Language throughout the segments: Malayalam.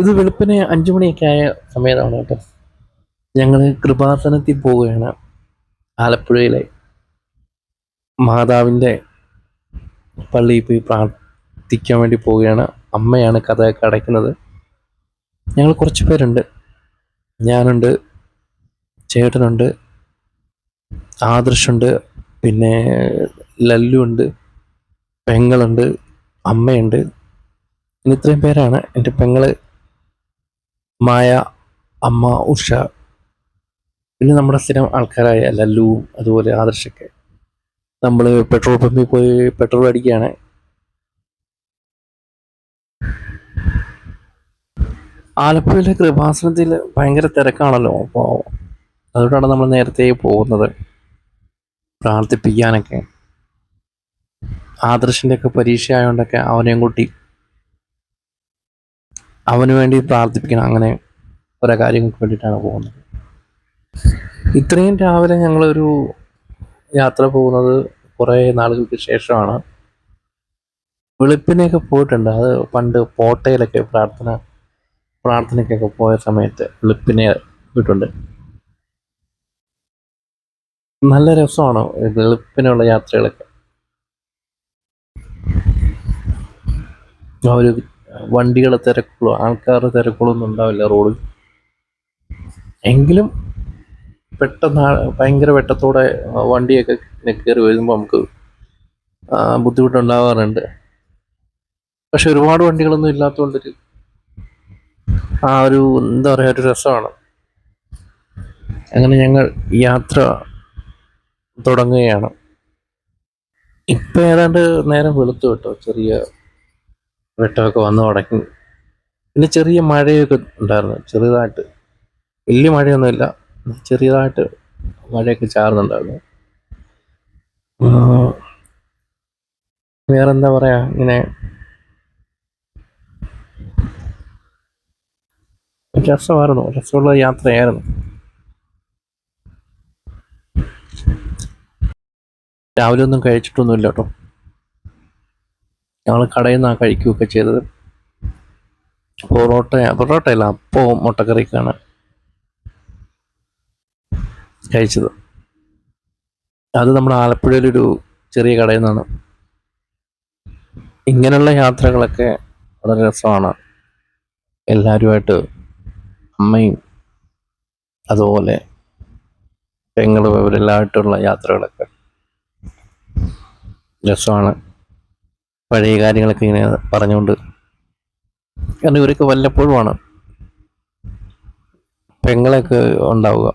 ഇത് വെളുപ്പിന് അഞ്ചു മണിയൊക്കെ ആയ സമയത്താണ് കേട്ടോ. ഞങ്ങൾ കൃപാസനത്തിൽ പോവുകയാണ് ആലപ്പുഴയിലെ മാതാവിന്റെ പള്ളിയിൽ പോയി പ്രാർത്ഥിക്കാൻ വേണ്ടി പോവുകയാണ്. അമ്മയാണ് കഥയൊക്കെ അടയ്ക്കുന്നത്. ഞങ്ങൾ കുറച്ച് പേരുണ്ട്. ഞാനുണ്ട് ചേട്ടനുണ്ട് ആദർശുണ്ട് പിന്നെ ലല്ലു ഉണ്ട് പെങ്ങളുണ്ട് അമ്മയുണ്ട്. ഇനി ഇത്രയും പേരാണ് എന്റെ പെങ്ങൾ മായ അമ്മ ഉഷ പിന്നെ നമ്മുടെ സ്ഥിരം ആൾക്കാരായ ലല്ലു അതുപോലെ ആദർശൊക്കെ. നമ്മൾ പെട്രോൾ പമ്പിൽ പോയി പെട്രോൾ അടിക്കുകയാണ്. ആലപ്പുഴയിലെ കൃപാസനത്തിൽ ഭയങ്കര തിരക്കാണല്ലോ അപ്പോൾ അതുകൊണ്ടാണ് നമ്മൾ നേരത്തെ പോകുന്നത് പ്രാർത്ഥിപ്പിക്കാനൊക്കെ. ആദർശിന്റെ ഒക്കെ പരീക്ഷ ആയതുകൊണ്ടൊക്കെ അവനെയും കൂട്ടി അവന് വേണ്ടി പ്രാർത്ഥിപ്പിക്കണം. അങ്ങനെ ഓരോ കാര്യങ്ങൾക്ക് വേണ്ടിയിട്ടാണ് പോകുന്നത്. ഇത്രയും രാവിലെ ഞങ്ങളൊരു യാത്ര പോകുന്നത് കുറേ നാളുകൾക്ക് ശേഷമാണ്. വെളുപ്പിനെയൊക്കെ പോയിട്ടുണ്ട്. അത് പണ്ട് പോട്ടയിലൊക്കെ പ്രാർത്ഥന പ്രാർത്ഥനയ്ക്കൊക്കെ പോയ സമയത്ത് വെളുപ്പിനെ പോയിട്ടുണ്ട്. നല്ല രസമാണ് വെളുപ്പിനുള്ള യാത്രകളൊക്കെ. ഒരു വണ്ടികളെ തിരക്കുകളോ ആൾക്കാരുടെ തിരക്കുകളോ ഒന്നും ഉണ്ടാവില്ല റോഡിൽ. എങ്കിലും പെട്ടെന്ന് ഭയങ്കര വെട്ടത്തോടെ വണ്ടിയൊക്കെ കയറി വരുമ്പോൾ നമുക്ക് ബുദ്ധിമുട്ടുണ്ടാവാറുണ്ട്. പക്ഷെ ഒരുപാട് വണ്ടികളൊന്നും ഇല്ലാത്തതുകൊണ്ടൊരു ആ ഒരു എന്താ പറയുക ഒരു രസമാണ്. അങ്ങനെ ഞങ്ങൾ യാത്ര തുടങ്ങുകയാണ്. ഇപ്പം ഏതാണ്ട് നേരം വെളുത്തു കേട്ടോ ചെറിയ വെട്ടമൊക്കെ വന്നു തുടങ്ങി. പിന്നെ ചെറിയ മഴയൊക്കെ ഉണ്ടായിരുന്നു. ചെറുതായിട്ട് വലിയ മഴയൊന്നുമില്ല. ചെറിയതായിട്ട് മഴയൊക്കെ ചാറുന്നുണ്ടായിരുന്നു. വേറെ വേറെന്താ പറയാ? ഇങ്ങനെ രസമായിരുന്നു. രസമുള്ള യാത്രയായിരുന്നു. രാവിലെ ഒന്നും കഴിച്ചിട്ടൊന്നുമില്ല കേട്ടോ. ഞങ്ങൾ കടയിൽ നിന്നാണ് കഴിക്കുകയൊക്കെ ചെയ്തത്. പൊറോട്ട പൊറോട്ടയല്ല അപ്പവും മുട്ടക്കറിക്കാണ് കഴിച്ചത്. അത് നമ്മുടെ ആലപ്പുഴയിലൊരു ചെറിയ കടയിൽ നിന്നാണ്. ഇങ്ങനെയുള്ള യാത്രകളൊക്കെ വളരെ രസമാണ്. എല്ലാവരുമായിട്ട് അമ്മയും അതുപോലെ പെങ്ങളും ഇവരെല്ലാമായിട്ടുള്ള യാത്രകളൊക്കെ രസമാണ്. പഴയ കാര്യങ്ങളൊക്കെ ഇങ്ങനെ പറഞ്ഞുകൊണ്ട് കാരണം ഇവരൊക്കെ വല്ലപ്പോഴുമാണ് പെങ്ങളൊക്കെ ഉണ്ടാവുക.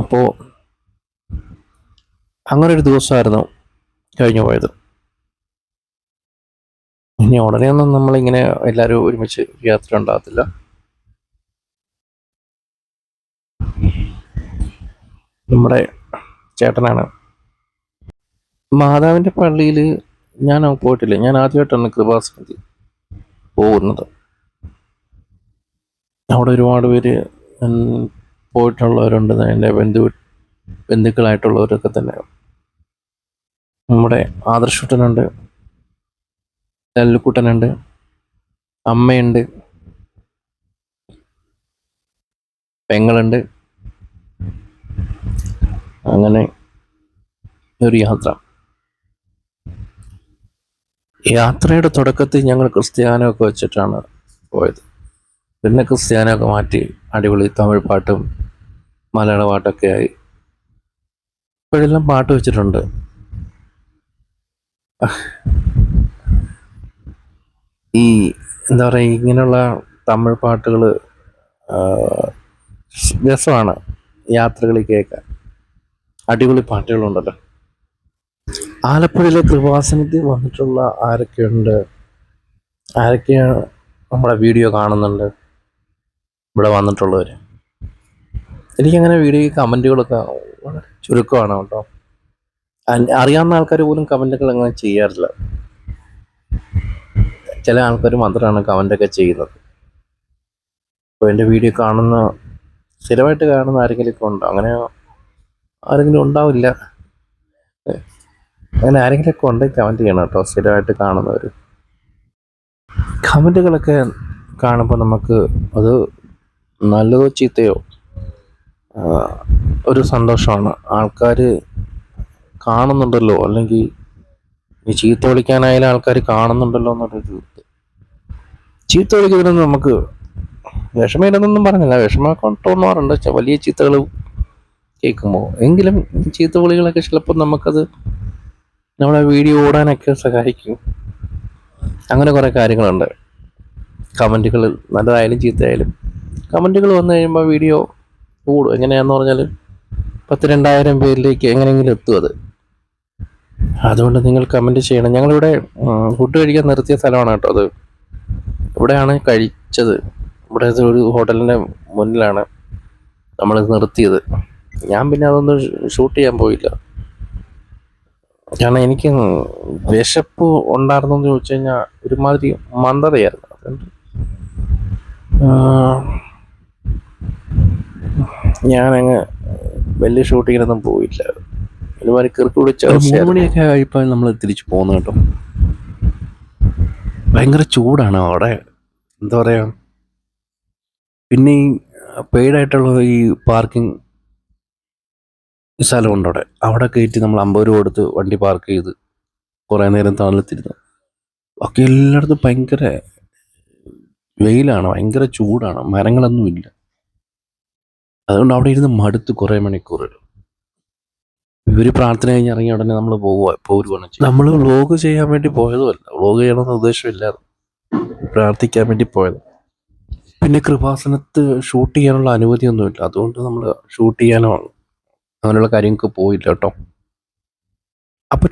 അപ്പോൾ അങ്ങനെ ഒരു ദിവസമായിരുന്നു കഴിഞ്ഞു പോയത്. ഇനി ഉടനെയൊന്നും നമ്മളിങ്ങനെ എല്ലാവരും ഒരുമിച്ച് യാത്ര ഉണ്ടാകത്തില്ല. നമ്മുടെ ചേട്ടനാണ് മാതാവിന്റെ പള്ളിയിൽ ഞാൻ പോയിട്ടില്ല. ഞാൻ ആദ്യമായിട്ടാണ് കൃപാസനത്തിൽ പോകുന്നത്. അവിടെ ഒരുപാട് പേര് പോയിട്ടുള്ളവരുണ്ട്. എന്റെ ബന്ധു ബന്ധുക്കളായിട്ടുള്ളവരൊക്കെ തന്നെ. നമ്മുടെ ആദർശുട്ടനുണ്ട് ലല്ലുക്കുട്ടനുണ്ട് അമ്മയുണ്ട് പെങ്ങളുണ്ട്. അങ്ങനെ ഒരു യാത്ര. യാത്രയുടെ തുടക്കത്തിൽ ഞങ്ങൾ ക്രിസ്ത്യാനൊക്കെ വെച്ചിട്ടാണ് പോയത്. പിന്നെ ക്രിസ്ത്യാനൊക്കെ മാറ്റി അടിപൊളി തമിഴ് പാട്ടും മലയാള പാട്ടൊക്കെ ആയി. ഇപ്പോഴെല്ലാം പാട്ട് വെച്ചിട്ടുണ്ട്. ഈ എന്താ പറയുക ഇങ്ങനെയുള്ള തമിഴ് പാട്ടുകൾ രസമാണ് യാത്രകളിൽ കേൾക്കാൻ. അടിപൊളി പാട്ടുകളുണ്ടല്ലോ. ആലപ്പുഴയിലെ കൃപാസനത്തിൽ വന്നിട്ടുള്ള ആരൊക്കെയുണ്ട്? ആരൊക്കെയാണ് നമ്മുടെ വീഡിയോ കാണുന്നുണ്ട്? ഇവിടെ വന്നിട്ടുള്ളവർ എനിക്കങ്ങനെ വീഡിയോ കമന്റുകളൊക്കെ വളരെ ചുരുക്കമാണ് കേട്ടോ. അറിയാവുന്ന ആൾക്കാർ പോലും കമന്റുകൾ അങ്ങനെ ചെയ്യാറില്ല. ചില ആൾക്കാർ മാത്രമാണ് കമന്റൊക്കെ ചെയ്യുന്നത്. അപ്പോൾ എന്റെ വീഡിയോ കാണുന്ന സ്ഥിരമായിട്ട് കാണുന്ന ആരെങ്കിലും ഒക്കെ ഉണ്ടോ? അങ്ങനെ ആരെങ്കിലും ഉണ്ടാവില്ല. അങ്ങനെ ആരെങ്കിലും ഒക്കെ ഉണ്ടെങ്കിൽ കമന്റ് ചെയ്യണം കേട്ടോ. സ്ഥിരമായിട്ട് കാണുന്നവർ കമന്റുകളൊക്കെ കാണുമ്പോൾ നമുക്ക് അത് നല്ലതോ ചീത്തയോ ഒരു സന്തോഷമാണ്. ആൾക്കാർ കാണുന്നുണ്ടല്ലോ. അല്ലെങ്കിൽ ഈ ചീത്ത വിളിക്കാനായാലും ആൾക്കാർ കാണുന്നുണ്ടല്ലോ എന്നുള്ളൊരു ഇത്. ചീത്ത വിളിക്കുന്നതിനൊന്നും നമുക്ക് വിഷമയില്ലെന്നൊന്നും പറഞ്ഞില്ല. വിഷമമൊക്കെ തോന്നാറുണ്ട്. വലിയ ചീത്തകൾ കേൾക്കുമ്പോൾ. എങ്കിലും ചീത്ത വിളികളൊക്കെ ചിലപ്പോൾ നമുക്കത് നമ്മളെ വീഡിയോ ഓടാനൊക്കെ സഹായിക്കും. അങ്ങനെ കുറേ കാര്യങ്ങളുണ്ട്. കമന്റുകൾ നല്ലതായാലും ചീത്തയായാലും. കമന്റുകൾ വന്നു കഴിയുമ്പോൾ വീഡിയോ കൂടും എങ്ങനെയാണെന്ന് പറഞ്ഞാൽ പത്ത് രണ്ടായിരം പേരിലേക്ക് എങ്ങനെയെങ്കിലും എത്തും അത്. അതുകൊണ്ട് നിങ്ങൾ കമന്റ് ചെയ്യണം. ഞങ്ങളിവിടെ ഫുഡ് കഴിക്കാൻ നിർത്തിയ സ്ഥലമാണ് കേട്ടോ അത്. ഇവിടെയാണ് കഴിച്ചത്. ഇവിടെ ഒരു ഹോട്ടലിന്റെ മുന്നിലാണ് നമ്മൾ നിർത്തിയത്. ഞാൻ പിന്നെ അതൊന്നും ഷൂട്ട് ചെയ്യാൻ പോയില്ല. കാരണം എനിക്ക് വിശപ്പ് ഉണ്ടായിരുന്നു എന്ന് ചോദിച്ചു കഴിഞ്ഞാൽ ഒരുമാതിരി മന്ദതയായിരുന്നു. അതുകൊണ്ട് ഞാനങ്ങ് വലിയ ഷൂട്ടിങ്ങിനൊന്നും പോയില്ല. ഒരുമാതിരി കിറുക്ക് പിടിച്ച മണിയൊക്കെ ആയിപ്പോൾ നമ്മൾ തിരിച്ചു പോകുന്നു കേട്ടോ. ഭയങ്കര ചൂടാണ് അവിടെ. എന്താ പറയുക പിന്നെ ഈ പെയ്ഡായിട്ടുള്ള ഈ പാർക്കിംഗ് സ്ഥലമുണ്ട് അവിടെ അവിടെ കയറ്റി നമ്മൾ അമ്പത് രൂപ കൊടുത്ത് വണ്ടി പാർക്ക് ചെയ്ത് കുറേ നേരം തണലത്തിരുന്നു. ഒക്കെ എല്ലായിടത്തും ഭയങ്കര വെയിലാണ് ഭയങ്കര ചൂടാണ് മരങ്ങളൊന്നും ഇല്ല. അതുകൊണ്ട് അവിടെ ഇരുന്ന് മടുത്ത് കുറേ മണിക്കൂർ. ഇവർ പ്രാർത്ഥന കഴിഞ്ഞ് ഇറങ്ങിയ ഉടനെ നമ്മൾ പോവുക പോരുവാണ് നമ്മൾ വ്ലോഗ് ചെയ്യാൻ വേണ്ടി പോയതുമല്ല വ്ലോഗ് ചെയ്യണമെന്ന് ഉദ്ദേശമില്ലായിരുന്നു. പ്രാർത്ഥിക്കാൻ വേണ്ടി പോയത്. പിന്നെ കൃപാസനത്ത് ഷൂട്ട് ചെയ്യാനുള്ള അനുമതിയൊന്നുമില്ല. അതുകൊണ്ട് നമ്മൾ ഷൂട്ട് ചെയ്യാനോ അങ്ങനെയുള്ള കാര്യങ്ങൾക്ക് പോയില്ല കേട്ടോ. അപ്പോൾ